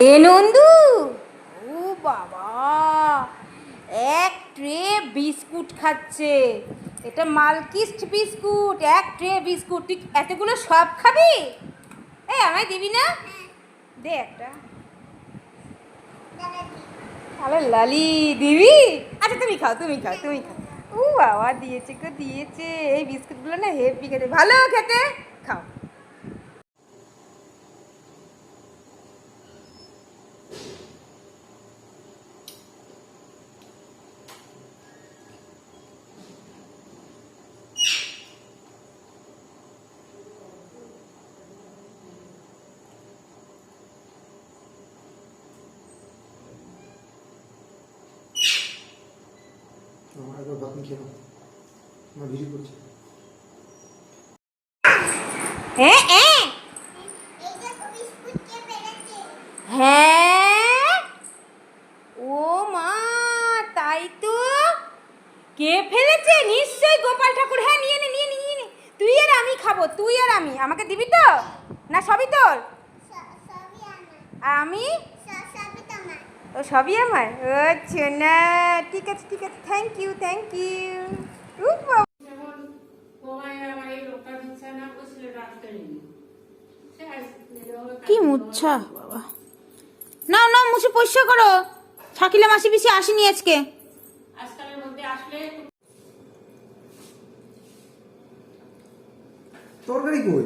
এ নন্দু। ও বাবা, এক tray biscuit খাচ্ছে। এটা মালকিস্ট বিস্কুট, এক ট্রে বিস্কুট। তুই এতগুলো সব খাবি? এই আমায় দিবি না? দে একটা। আরে লালি দিবি? আচ্ছা তুমি খাও তুমি খাও তুমি খাও। ও বাবা, দিয়েছে গো, দিয়েছে। এই বিস্কুটগুলো না হেভি খেতে। ভালো খেতে? খাও। আমার একবার বাকি খেয়ে নাও। আমার ভিডিও করছে হ্যাঁ? ও মা তাই তো? কে ফেলেছে? নিশ্চয়ই গোপাল ঠাকুর। হ্যাঁ নিয়ে নে নিয়ে নিয়ে নে। তুই আর আমি খাব তুই আর আমি। আমাকে দিবি তো? না সবই তোর? আর আমি? ও সবই আমার? ও না ঠিক আছে ঠিক আছে থ্যাংক ইউ থ্যাংক ইউ না কি মুচ্ছা বাবা। না নাও মুছে পরিষ্কার করো। শাকিলা মাসি পিসি আসেনি আজকে। আজকালের মধ্যে আসলে তরকারি কই?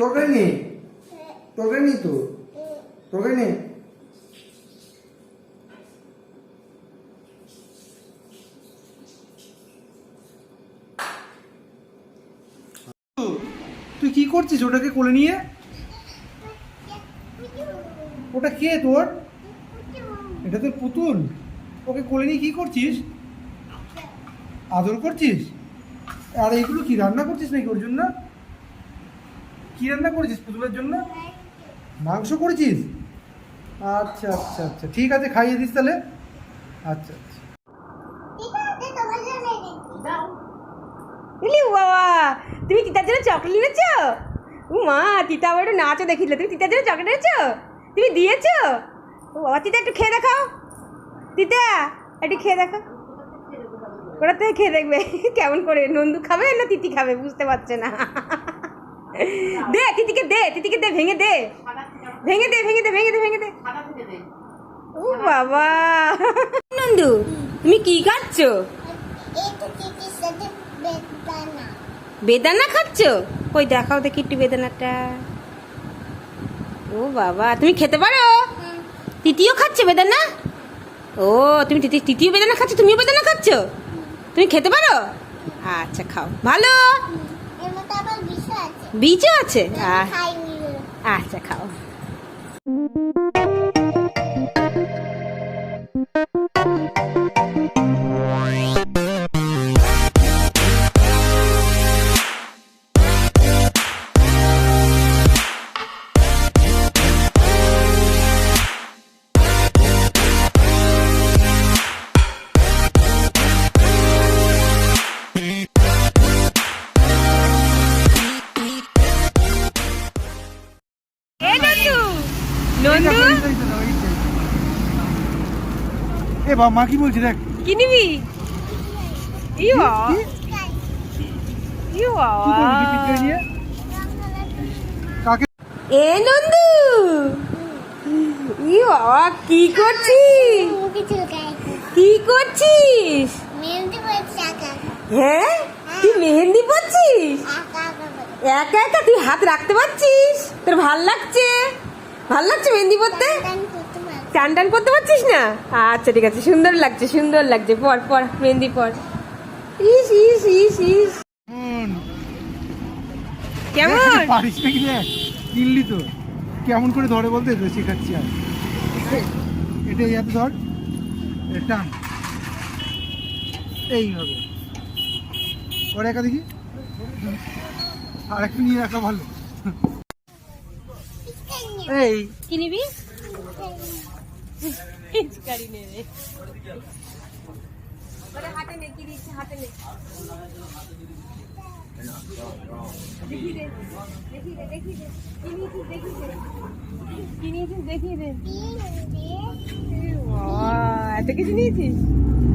তরকারি নেই? তরকারি নেই তো? তরকারি নেই? তুই কি করছিস ওটাকে কোলে নিয়ে? ওটা কে তোর? এটা তোর পুতুল। ওকে কোলে নিয়ে কি করছিস? আদর করছিস? আর এইগুলো কি রান্না করছিস নাকি ওর জন্য? কি রান্না করেছিস পুতুলের জন্য? মাংস করেছিস? আচ্ছা আচ্ছা আচ্ছা। ঠিক আছে, খাইয়ে দিস তাহলে। আচ্ছা আচ্ছা বুঝলি বাবা তুমি তিতার জন্য চকলেট এনেছো? ও মা তিতা আবার একটু নাচও দেখিলে তুমি তিতার জন্য চকলেট এনেছো? তুমি দিয়েছ? ও বাবা, তিতা একটু খেয়ে দেখাও। তিতা, একটু খেয়ে দেখাও। ওরা থেকে খেয়ে দেখবে। কেমন করে নন্দু খাবে না তিতি খাবে, বুঝতে পারছে না। দে, তিতিকে দে তিতিকে দে, ভেঙে দে। ভেঙে দে ভেঙে দে ভেঙে দে ভেঙে দে। ও বাবা। নন্দু, তুমি কি খাচ্ছ? বেদানা খাচ্ছ? ওই দেখাও দেখি একটু বেদানাটা। ও বাবা তুমি খেতে পারো? তৃতীয় খাচ্ছে বেদানা? ও তুমি তিতি তৃতীয় বেদানা খাচ্ছ তুমিও বেদানা খাচ্ছ? তুমি খেতে পারো? আচ্ছা খাও। ভালো? বীজও আছে। আচ্ছা খাও। এ বাবা মা কি বলছি দেখ? কি নিবি? কাকে? এ নন্দু। ই বাবা কি করছিস? কি করছিস? হ্যাঁ? তুই মেহেন্দি পড়ছিস একা একা তুই হাত রাখতে পারছিস? তোর ভালো লাগছে? ভালো লাগছে মেহেন্দি পড়তে টান টান করতে পারছিস না? আচ্ছা ঠিক আছে। সুন্দর লাগছে সুন্দর লাগছে। পর পর মেহেন্দি পর। ইস ইস ইস ইস। কেমন? পারিস নাকি দেখ কিনলি তো। কেমন করে ধরে বলতে? তো শেখাচ্ছি আর। এটা এই হাতে ধর টান। এইভাবে ওর একা দেখি। আর একটু নিয়ে রাখা ভালো। এই। কি নিবি? গাড়ি নেবে হাতে নে কি দিচ্ছে হাতে নে দেখি দে দেখি দে দেখি দে কি নিয়েছিস দেখি দে কি নিয়েছিস দেখি দে এ বাবা, এত কিছু নিয়েছিস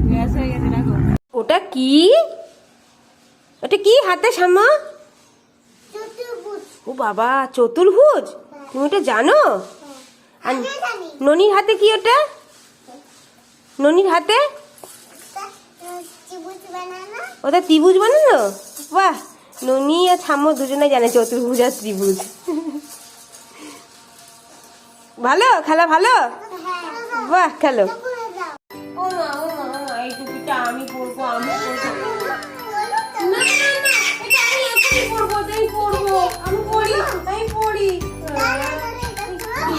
গ্যাস হয়ে গেছে দেখো ওটা কি? ওটা কি হাতে সামা ও বাবা চতুর্ভুজ? তুমি ওটা জানো? আর ননির হাতে কি ওটা? ননির হাতে? ওটা ত্রিভুজ বানানো। বাহ! ননি আর ছাম্ম দুজনে জানে চতুর্ভুজ আর ত্রিভুজ। ভালো? খেলা ভালো? বাহ খেলো। পরবো পরবো আমি পড়ি আমি পড়ি।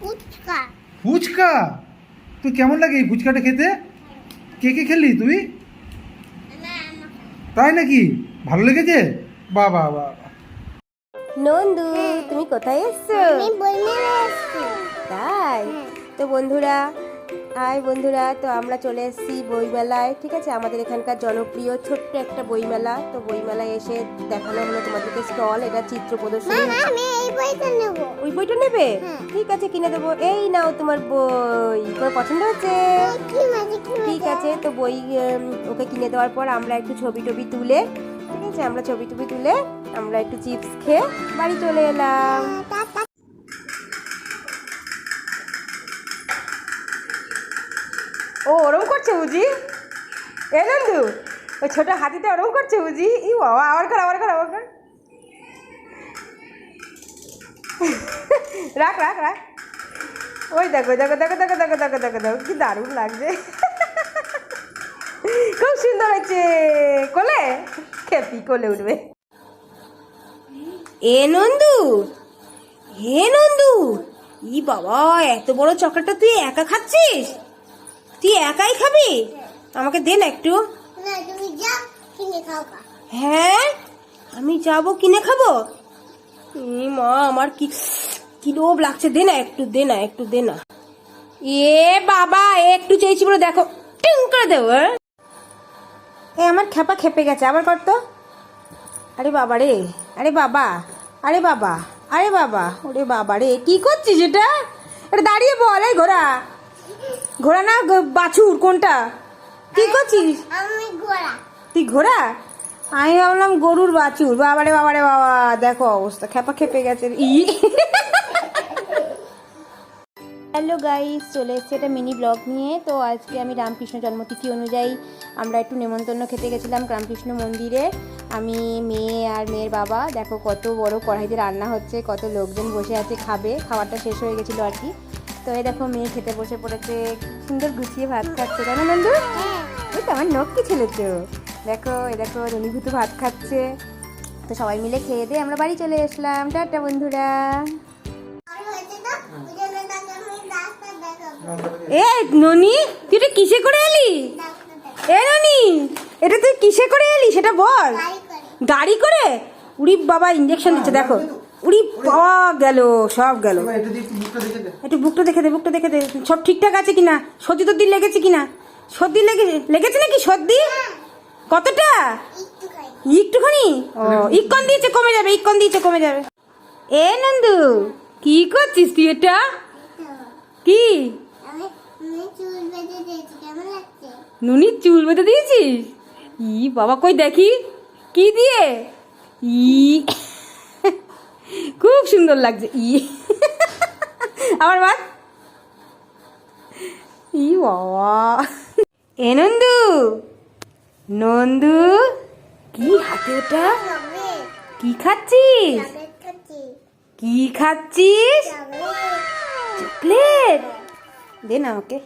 ফুচকা। ফুচকা? তুই কেমন লাগে এই ফুচকাটা খেতে? কে কে খেললি তুই? তাই নাকি? ভালো লেগেছে? বাহ বাহ বাহ। নন্দু তুমি কোথায় এসছো? তাই? তো বন্ধুরা হাই বন্ধুরা তো আমরা চলে এসেছি বইমেলায় ঠিক আছে? আমাদের এখানকার জনপ্রিয় ছোট্ট একটা বইমেলা তো বইমেলায় এসে দেখানো হলো তোমাদেরকে স্টল এটা চিত্র প্রদর্শনী। ওই বইটা নেবে? ঠিক আছে কিনে দেবো। এই নাও তোমার বই। তোমার পছন্দ হচ্ছে? ঠিক আছে তো বই ওকে কিনে দেওয়ার পর আমরা একটু ছবি টবি তুলে ঠিক আছে আমরা ছবি টবি তুলে আমরা একটু চিপস খেয়ে বাড়ি চলে এলাম। ও ওরম করছে বুঝি? এ নন্দু ওই ছোট হাতিতে ওরম করছে বুঝি? ই বাবা আবার কর আবার কর আবার কর। রাখ রাখ রাখ। ওই দেখো দেখো দেখো দেখো দেখো দেখো দেখো দেখো কি দারুণ লাগছে। খুব সুন্দর হয়েছে। কোলে? খেপি কোলে উঠবে। এ নন্দু হে নন্দু ই বাবা এত বড় চকলেটটা তুই একা খাচ্ছিস? তুই একাই খাবি? আমাকে দে না একটু। হ্যাঁ? আমি যাব কিনে খাব? মা আমার কি কি লোভ লাগছে? দে না একটু দে না একটু দে না। এ বাবা একটু চেয়েছি বলে দেখো টিং করে দেবো হ্যাঁ? এ আমার খেপা খেপে গেছে আবার কর তো। আরে বাবা রে আরে বাবা আরে বাবা আরে বাবা ওরে বাবা রে কি করছিস এটা? এটা দাঁড়িয়ে বল এই ঘোড়া। ঘোড়া না বাছুর কোনটা? কি করছিস? তুই ঘোড়া? আমি ভাবলাম গরুর বাছুর। বাবারে বাবারে বাবা দেখো অবস্থা খেপা খেপে গেছে। ই। হ্যালো গাইস চলে এসেছি একটা মিনি ব্লগ নিয়ে। তো আজকে আমি রামকৃষ্ণ জন্মতিথি অনুযায়ী আমরা একটু নেমন্তন্ন খেতে গেছিলাম রামকৃষ্ণ মন্দিরে। আমি মেয়ে আর মেয়ের বাবা। দেখো কত বড় কড়াইতে রান্না হচ্ছে কত লোকজন বসে আছে খাবে। খাবারটা শেষ হয়ে গেছিল আর কি। তো এই দেখো মেয়ে খেতে বসে পড়েছে সুন্দর গুছিয়ে ভাত খাচ্ছে। কেন নন্দু তো আমার নখ কি ছেলেছ দেখো এই দেখো রনিভূত ভাত খাচ্ছে। তো সবাই মিলে খেয়ে দিয়ে আমরা বাড়ি চলে আসলাম টাটা বন্ধুরা। এ ননি তুই এটা কিসে করে এলি? এ ননি এটা তুই কিসে করে এলি? সেটা বল। গাড়ি করে? উড়ি বাবা ইঞ্জেকশন দিচ্ছে দেখো। উড়ি বাবা গেল সব গেল। একটু বুকটা দেখে দে বুকটা দেখে দে। সব ঠিকঠাক আছে কিনা? সর্দি টর্দি লেগেছে কিনা? সর্দি লেগে লেগেছে নাকি সর্দি কতটা? একটুখানি? ও দিয়েছে, কমে যাবে ইকন দিয়েছে, কমে যাবে। এ, নন্দু, কি করছিস তুই এটা? কি? নুনির চুল বেঁধে দিয়েছিস? ই, বাবা, কই দেখি? কি দিয়ে? ই, খুব সুন্দর লাগছে, ই। আবার বাদ। ই, বাবা। এ, নন্দু নন্দু, কি হাতে ওটা? কি খাচ্ছিস? কি খাচ্ছিস? চকলেট? দে না ওকে।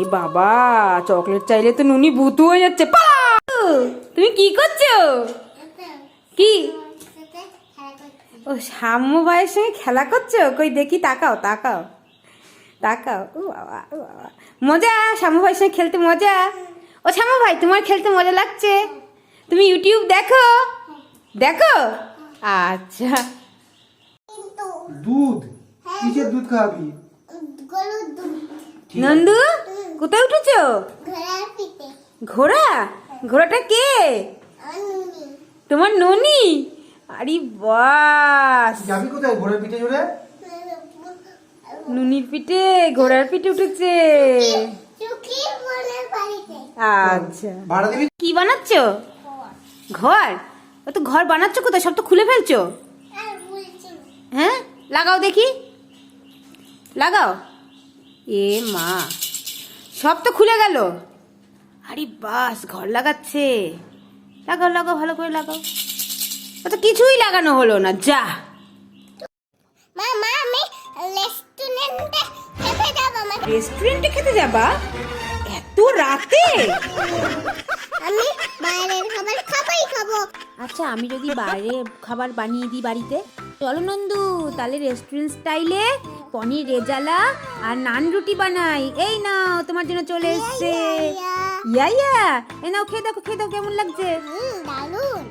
এ বাবা, চকলেট চাইলে তো নুনি ভূত হয়ে যাচ্ছে। তুমি কি করছ? কি? ও সাম্য ভাইয়ের সঙ্গে খেলা করছ? কই দেখি তাকাও তাকাও। তাকাও। ও বাবা ও বাবা। মজা শ্যামু ভাইয়ের সঙ্গে খেলতে মজা? ও শ্যামু ভাই তোমার খেলতে মজা লাগছে? তুমি ইউটিউব দেখো? দেখো? আচ্ছা। দুধ? কিসের দুধ আছে। নন্দু কোথায় উঠেছো? ঘোড়া? ঘোড়াটা কে? তোমার ননি? আরে বাস। যাবি কোথায়? ঘোড়ার পিঠে চড়ে? নুনির পিঠে ঘোড়ার পিঠে উঠেছে। আচ্ছা। কি বানাচ্ছ? ঘর? ও তো ঘর বানাচ্ছ কোথায়? সব তো খুলে ফেলছো? হ্যাঁ? লাগাও দেখি। লাগাও। এ মা। সব তো খুলে গেল। আরে বাস ঘর লাগাচ্ছে। লাগাও লাগাও ভালো করে লাগাও। তো কিছুই লাগানো হলো না যা। মা মা আমি রেস্টুরেন্টে খেতে যাব আমার রেস্টুরেন্টে খেতে যাবা? এত রাতে? আমি বাইরের খাবার খাবাই খাব। আচ্ছা আমি যদি বাইরে খাবার বানিয়ে দিই বাড়িতে? চলো নন্দু তাহলে রেস্টুরেন্ট স্টাইলে পনির রেজালা আর নান রুটি বানাই। এই নাও তোমার জন্য চলে এসছে। ইয়া ইয়া এ নাও খেয়ে দেখো খেয়ে দেখো কেমন লাগছে? হুম দারুণ।